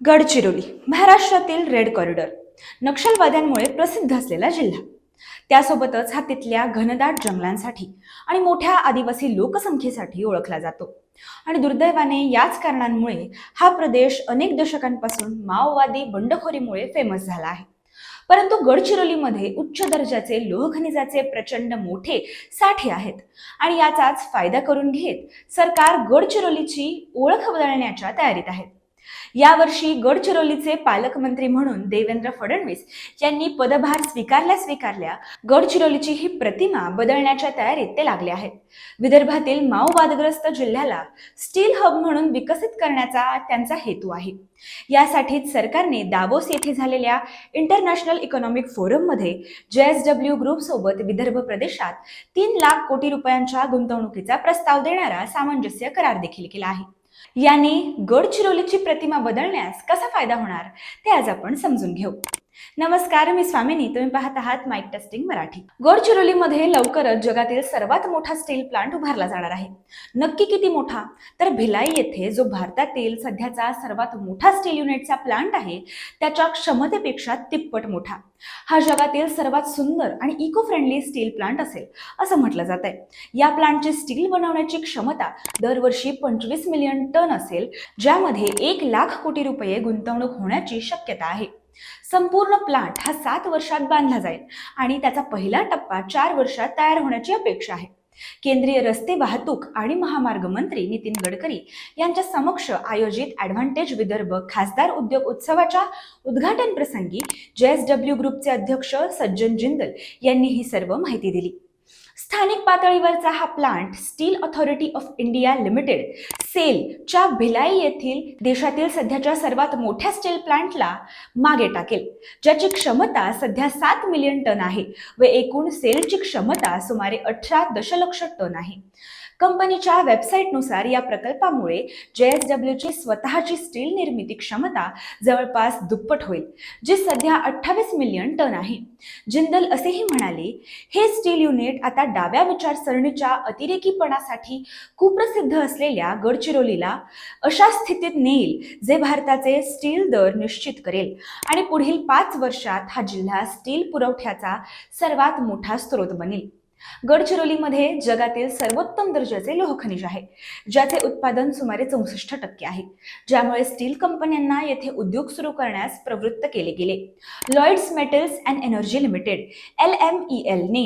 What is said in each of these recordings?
गडचिरोली महाराष्ट्रातील red corridor नक्षलवाद्यांमुळे प्रसिद्ध असलेला जिल्हा. त्यासोबतच हा तिथल्या घनदाट जंगलांसाठी आणि मोठ्या आदिवासी लोकसंख्येसाठी ओळखला जातो. आणि दुर्दैवाने याच कारणांमुळे हा प्रदेश अनेक दशकांपासून माओवादी बंडखोरीमुळे फेमस झाला आहे. परंतु गडचिरोलीमध्ये उच्च दर्जाचे लोहखनिजाचे प्रचंड मोठे साठे आहेत आणि याचाच फायदा करून घेत सरकार गडचिरोलीची ओळख बदलण्याच्या तयारीत आहे. यावर्षी गडचिरोलीचे पालकमंत्री म्हणून देवेंद्र फडणवीस यांनी पदभार स्वीकारल्या स्वीकारल्या गडचिरोलीची ही प्रतिमा बदलण्याच्या तयारीत ते लागले आहेत. विदर्भातील माओवादग्रस्त जिल्ह्याला स्टील हब म्हणून विकसित करण्याचा त्यांचा हेतू आहे. यासाठीच सरकारने दावोस येथे झालेल्या इंटरनॅशनल इकॉनॉमिक फोरममध्ये जेएसडब्ल्यू ग्रुप सोबत विदर्भ प्रदेशात तीन लाख कोटी रुपयांच्या गुंतवणुकीचा प्रस्ताव देणारा सामंजस्य करार देखील केला आहे. याने गडचिरोलीची प्रतिमा बदलण्यास कसा फायदा होणार ते आज आपण समजून घेऊ. नमस्कार मी स्वामिनी. तुम्ही पाहत आहात माईक टेस्टिंग मराठी. गडचिरोलीमध्ये लवकरच जगातील सर्वात मोठा स्टील प्लांट उभारला जाणार आहे. नक्की किती मोठा? तर भिलाई येथे जो भारतातील सध्याचा सर्वात मोठा स्टील युनिटचा प्लांट आहे त्याच्या क्षमतेपेक्षा तिप्पट मोठा. हा जगातील सर्वात सुंदर आणि इको फ्रेंडली स्टील प्लांट असेल असं म्हटलं जात आहे या प्लांटची स्टील बनवण्याची क्षमता दरवर्षी पंचवीस मिलियन टन असेल ज्यामध्ये एक लाख कोटी रुपये गुंतवणूक होण्याची शक्यता आहे. संपूर्ण प्लांट हा सात वर्षात बांधला जाईल आणि त्याचा पहिला टप्पा चार वर्षात तयार होण्याची अपेक्षा आहे. केंद्रीय रस्ते वाहतूक आणि महामार्ग मंत्री नितीन गडकरी यांच्या समक्ष आयोजित ॲडव्हान्टेज विदर्भ खासदार उद्योग उत्सवाच्या उद्घाटन प्रसंगी जेएसडब्ल्यू ग्रुपचे अध्यक्ष सज्जन जिंदल यांनी ही सर्व माहिती दिली. स्थानिक पातळीवरचा हा plant steel authority of India limited सेलच्या भिलाई येथील देशातील सध्याच्या सर्वात मोठ्या स्टील प्लांटला मागे टाकेल ज्याची क्षमता सध्या सात मिलियन टन आहे व एकूण सेलची क्षमता सुमारे अठरा दशलक्ष टन आहे. कंपनीच्या वेबसाईटनुसार या प्रकल्पामुळे जेएसडब्ल्यूची स्वतःची स्टील निर्मिती क्षमता जवळपास दुप्पट होईल जी सध्या अठ्ठावीस मिलियन टन आहे. जिंदल असेही म्हणाले हे स्टील युनिट आता डाव्या विचारसरणीच्या अतिरेकीपणासाठी कुप्रसिद्ध असलेल्या गडचिरोलीला अशा स्थितीत नेईल जे भारताचे स्टील दर निश्चित करेल. आणि पुढील पाच वर्षात हा जिल्हा स्टील पुरवठ्याचा सर्वात मोठा स्रोत बनेल. गडचिरोलीमध्ये जगातील सर्वोत्तम दर्जाचे लोहखनिज आहे ज्याचे उत्पादन सुमारे चौसष्ट टक्के आहे. ज्यामुळे स्टील कंपन्यांना येथे उद्योग सुरू करण्यास प्रवृत्त केले गेले. Lloyds metals and energy limited L M E एलने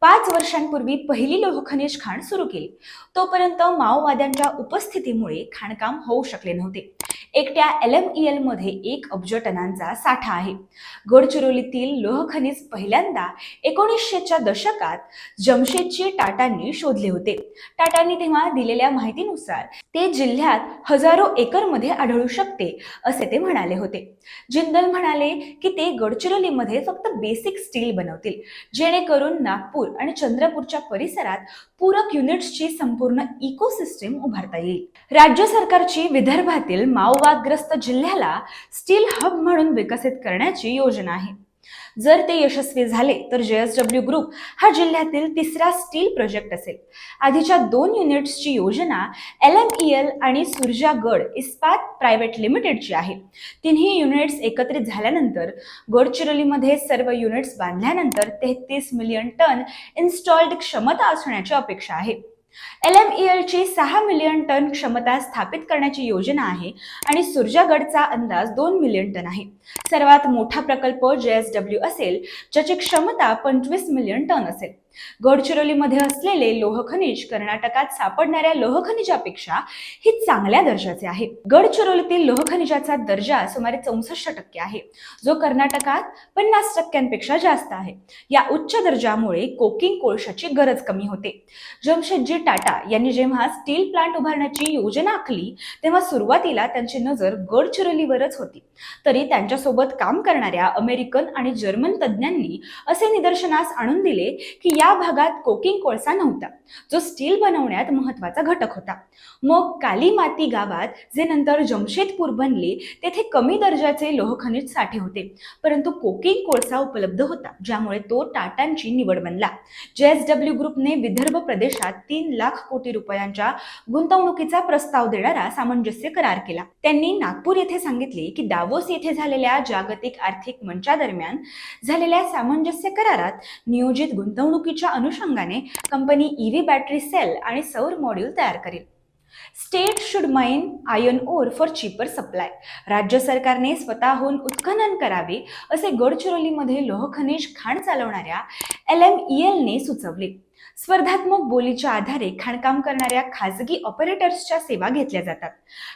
पाच वर्षांपूर्वी पहिली लोहखनिज खाण सुरू केली. तोपर्यंत माओवाद्यांच्या उपस्थितीमुळे खाणकाम होऊ शकले नव्हते. एकट्या एल एम ई एलमध्ये एक अब्ज टनांचा साठा आहे. गडचिरोलीतील लोह खनिज पहिल्यांदा एकोणीसशेच्या दशकात जमशेदजी टाटांनी शोधले होते. टाटांनी तेव्हा दिलेल्या माहितीनुसार ते जिल्ह्यात हजारो एकरमध्ये आढळू शकते असे ते म्हणाले होते. जिंदल म्हणाले की ते गडचिरोलीमध्ये फक्त बेसिक स्टील बनवतील. जेणेकरून नागपूर आणि चंद्रपूरच्या परिसरात पूरक युनिट्सची संपूर्ण इकोसिस्टीम उभारता येईल. राज्य सरकारची विदर्भातील माओवादग्रस्त जिल्ह्याला स्टील हब म्हणून विकसित करण्याची योजना आहे. जर ते यशस्वी झाले तर जेएसडब्ल्यू ग्रुप हा जिल्ह्यातील तिसरा स्टील प्रोजेक्ट असेल. आधीच्या दोन युनिट्सची योजना एल एम ई एल आणि सुरजागड इस्पात प्रायव्हेट लिमिटेडची आहे. तिन्ही युनिट्स एकत्रित झाल्यानंतर गडचिरोलीमध्ये सर्व युनिट्स बांधल्यानंतर तेहतीस मिलियन टन इन्स्टॉल्ड क्षमता असण्याची अपेक्षा आहे. एल एम ई एलची सहा मिलियन टन क्षमता स्थापित करण्याची योजना आहे आणि सुरजागडचा अंदाज दोन मिलियन टन आहे. सर्वात मोठा प्रकल्प जेएसडब्ल्यू असेल ज्याची क्षमता पंचवीस मिलियन टन असेल. गडचिरोलीमध्ये असलेले लोहखनिज कर्नाटकात सापडणाऱ्या लोहखनिजापेक्षा ही चांगल्या दर्जाचे आहे. गडचिरोलीतील लोहखनिजाचा दर्जा सुमारे चौसष्ट टक्के आहे. जो कर्नाटकात पन्नास टक्क्यांपेक्षा जास्त आहे. या उच्च दर्जामुळे कोकिंग कोळशाची गरज कमी होते. जमशेदजी टाटा यांनी जेव्हा स्टील प्लांट उभारण्याची योजना आखली तेव्हा सुरुवातीला त्यांची नजर गडचिरोलीवरच होती. तरी त्यांच्यासोबत काम करणाऱ्या अमेरिकन आणि जर्मन तज्ज्ञांनी असे निदर्शनास आणून दिले की या भागात कोकिंग कोळसा नव्हता. जो स्टील बनवण्यात महत्त्वाचा घटक होता. मग कालीमाती गावात जे नंतर जमशेदपूर बनले तेथे कमी दर्जाचे लोहखनिज साठे होते. परंतु कोकिंग कोळसा उपलब्ध होता ज्यामुळे तो टाटांची निवड बनला. जेएसडब्ल्यू ग्रुपने विदर्भ प्रदेशात तीन लाख कोटी रुपयांच्या गुंतवणुकीचा प्रस्ताव देणारा सामंजस्य करार केला. त्यांनी नागपूर येथे सांगितले की दावोस येथे झालेल्या जागतिक आर्थिक मंचादरम्यान झालेल्या सामंजस्य करारात नियोजित गुंतवणुकी निवडणुकीच्या अनुषंगाने कंपनी ईव्ही बॅटरी सेल आणि सौर मॉड्यूल तयार करेल. State should mine iron ore for cheaper supply राज्य सरकारने स्वतःहून उत्खनन करावे असे गडचिरोलीमध्ये लोहखनिज खाण चालवणाऱ्या एल एम ने सुचवले. स्पर्धात्मक बोलीच्या आधारे खाणकाम करणाऱ्या खाजगी ऑपरेटर्सच्या सेवा घेतल्या जातात.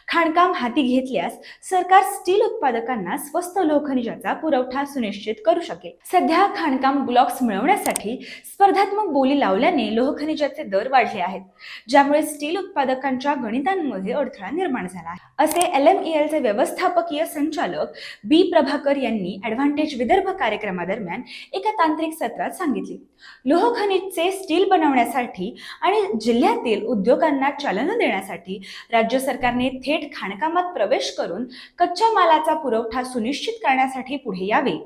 खाणकाम हाती घेतल्यास सरकार स्टील उत्पादकांना स्वस्त लोखनिजाचा पुरवठा सुनिश्चित करू शकेल. सध्या खाणकाम ब्लॉक्स मिळवण्यासाठी स्पर्धात्मक बोली लावल्याने लोहखनिजाचे दर वाढले आहेत ज्यामुळे स्टील उत्पादकांच्या गणितांमध्ये अडथळा निर्माण झाला असे एल एम एलचे व्यवस्थापकीय संचालक बी प्रभाकर यांनी ऍडव्हान्टेज विदर्भ कार्यक्रमादरम्यान एका तांत्रिक सत्रात सांगितले. लोहखनिजचे स्टील बनवण्यासाठी आणि जिल्ह्यातील उद्योगांना चालना देण्यासाठी राज्य सरकारने थेट खाणकामात प्रवेश करून कच्च्या मालाचा पुरवठा सुनिश्चित करण्यासाठी पुढे यावे.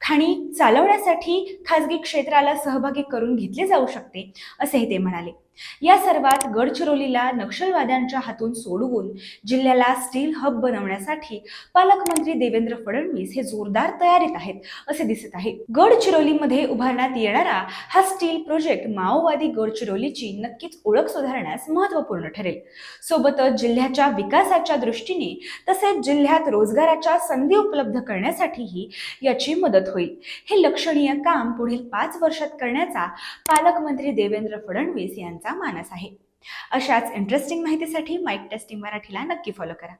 खाणी चालवण्यासाठी खाजगी क्षेत्राला सहभागी करून घेतले जाऊ शकते असेही ते म्हणाले. या सर्वात गडचिरोलीला नक्षलवाद्यांच्या हातून सोडवून जिल्ह्याला स्टील हब बनवण्यासाठी पालकमंत्री देवेंद्र फडणवीस हे जोरदार तयारीत आहेत असे दिसत आहे. गडचिरोलीमध्ये उभारण्यात येणारा हा स्टील प्रोजेक्ट माओवादी गडचिरोलीची नक्कीच ओळख सुधारण्यास महत्त्वपूर्ण ठरेल. सोबतच जिल्ह्याच्या विकासाच्या दृष्टीने तसेच जिल्ह्यात रोजगाराच्या संधी उपलब्ध करण्यासाठीही याची मदत होईल. हे लक्षणीय काम पुढील पाच वर्षात करण्याचा पालकमंत्री देवेंद्र फडणवीस यांचा मानस आहे. अशाच इंटरेस्टिंग माहितीसाठी माईक टेस्टिंग मराठीला नक्की फॉलो करा.